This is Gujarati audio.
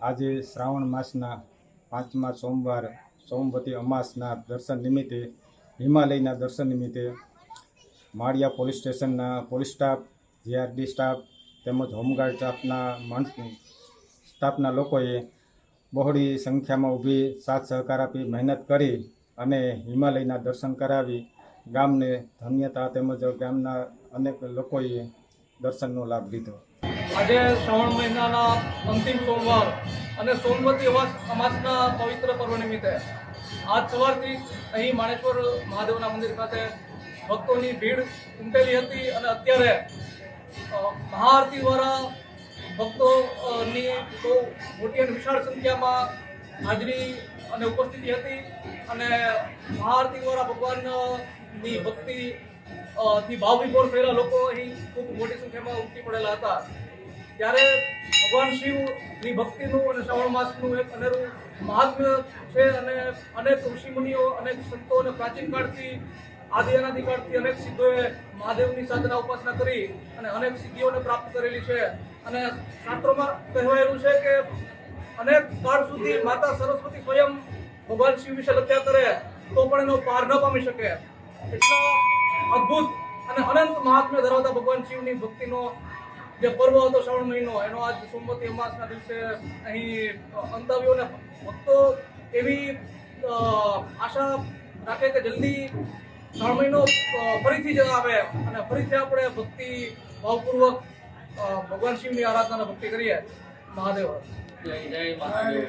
આજે શ્રાવણ માસના પાંચમા સોમવાર, સોમવતી અમાસના દર્શન નિમિત્તે, હિમાલયના દર્શન નિમિત્તે માળિયા પોલીસ સ્ટેશનના પોલીસ સ્ટાફ, જીઆરડી સ્ટાફ તેમજ હોમગાર્ડ સ્ટાફના માણસ સ્ટાફના લોકોએ બહોળી સંખ્યામાં ઊભી સાથ સહકાર આપી મહેનત કરી અને હિમાલયના દર્શન કરાવી ગામને ધન્યતા તેમજ ગામના અનેક લોકોએ દર્શનનો લાભ લીધો. આજે શ્રાવણ મહિનાના અંતિમ સોમવાર અને સોમવતી અમાસ અમાસના પવિત્ર પર્વ નિમિત્તે આજ સવારથી અહીં માણેશ્વર મહાદેવના મંદિર ખાતે ભક્તોની ભીડ ઉમટેલી હતી અને અત્યારે મહાઆરતી દ્વારા ભક્તોની બહુ મોટી અને વિશાળ સંખ્યામાં હાજરી અને ઉપસ્થિતિ હતી અને મહાઆરતી દ્વારા ભગવાનની ભક્તિ થી ભાવ વિભોર થયેલા લોકો અહીં ખૂબ મોટી સંખ્યામાં ઉમટી પડેલા હતા. ત્યારે ભગવાન શિવની ભક્તિનું અને શ્રાવણ માસનું એક અનેરું મહાત્મ્ય છે અને અનેક ઋષિમુનિઓ અનેક સંતો અને પ્રાચીન કાળથી, આદિ અનાદિકાળથી અનેક સિદ્ધોએ મહાદેવની સાધના ઉપાસના કરી અને અનેક સિદ્ધિઓને પ્રાપ્ત કરેલી છે. અને શાસ્ત્રોમાં કહેવાયેલું છે કે અનેક કાળ સુધી માતા સરસ્વતી સ્વયં ભગવાન શિવ વિશે લખ્યા કરે તો પણ એનો પાર ન પામી શકે. એટલા અદ્ભુત અને અનંત મહાત્મ્ય ધરાવતા ભગવાન શિવની ભક્તિનો જે પર્વ હતો શ્રાવણ મહિનો, એનો આજ સોમવતી અમાસના દિવસે અહીં અંત ભક્તો એવી આશા રાખે કે જલ્દી શ્રાવણ મહિનો ફરીથી જ આવે અને ફરીથી આપણે ભક્તિ ભાવપૂર્વક ભગવાન શિવની આરાધના ભક્તિ કરીએ. મહાદેવ. જય જય મહાદેવ.